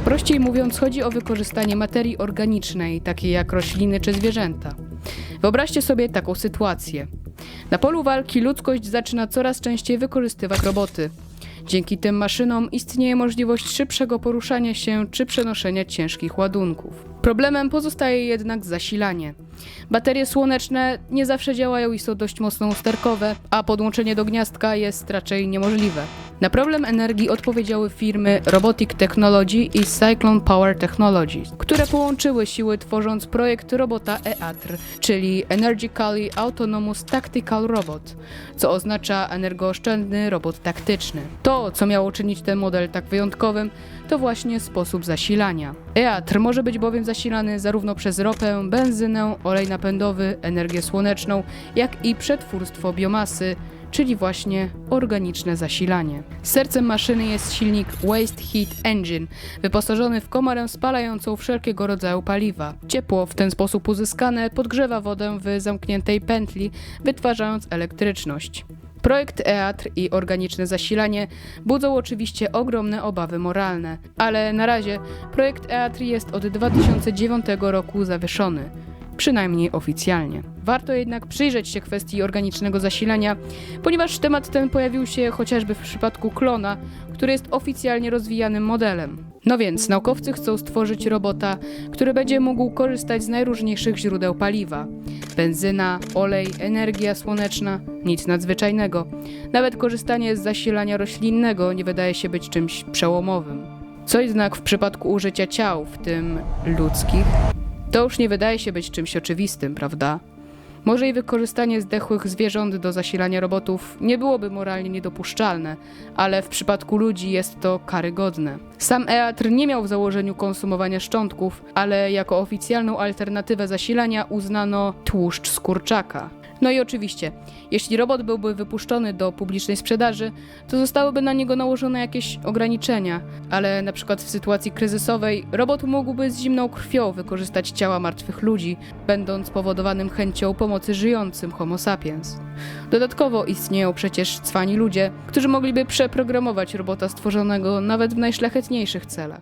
Najprościej mówiąc, chodzi o wykorzystanie materii organicznej, takiej jak rośliny czy zwierzęta. Wyobraźcie sobie taką sytuację. Na polu walki ludzkość zaczyna coraz częściej wykorzystywać roboty. Dzięki tym maszynom istnieje możliwość szybszego poruszania się czy przenoszenia ciężkich ładunków. Problemem pozostaje jednak zasilanie. Baterie słoneczne nie zawsze działają i są dość mocno usterkowe, a podłączenie do gniazdka jest raczej niemożliwe. Na problem energii odpowiedziały firmy Robotic Technology i Cyclone Power Technologies, które połączyły siły tworząc projekt robota EATR, czyli Energically Autonomous Tactical Robot, co oznacza energooszczędny robot taktyczny. To, co miało czynić ten model tak wyjątkowym, to właśnie sposób zasilania. EATR może być bowiem zasilany zarówno przez ropę, benzynę, olej napędowy, energię słoneczną, jak i przetwórstwo biomasy, czyli właśnie organiczne zasilanie. Sercem maszyny jest silnik Waste Heat Engine, wyposażony w komorę spalającą wszelkiego rodzaju paliwa. Ciepło w ten sposób uzyskane podgrzewa wodę w zamkniętej pętli, wytwarzając elektryczność. Projekt EATR i organiczne zasilanie budzą oczywiście ogromne obawy moralne, ale na razie projekt EATR jest od 2009 roku zawieszony przynajmniej oficjalnie. Warto jednak przyjrzeć się kwestii organicznego zasilania, ponieważ temat ten pojawił się chociażby w przypadku klona, który jest oficjalnie rozwijanym modelem. No więc naukowcy chcą stworzyć robota, który będzie mógł korzystać z najróżniejszych źródeł paliwa. Benzyna, olej, energia słoneczna, nic nadzwyczajnego. Nawet korzystanie z zasilania roślinnego nie wydaje się być czymś przełomowym. Co jednak w przypadku użycia ciał, w tym ludzkich, to już nie wydaje się być czymś oczywistym, prawda? Może i wykorzystanie zdechłych zwierząt do zasilania robotów nie byłoby moralnie niedopuszczalne, ale w przypadku ludzi jest to karygodne. Sam EATR nie miał w założeniu konsumowania szczątków, ale jako oficjalną alternatywę zasilania uznano tłuszcz z kurczaka. No i oczywiście, jeśli robot byłby wypuszczony do publicznej sprzedaży, to zostałyby na niego nałożone jakieś ograniczenia, ale na przykład w sytuacji kryzysowej robot mógłby z zimną krwią wykorzystać ciała martwych ludzi, będąc powodowanym chęcią pomocy żyjącym Homo sapiens. Dodatkowo istnieją przecież cwani ludzie, którzy mogliby przeprogramować robota stworzonego nawet w najszlachetniejszych celach.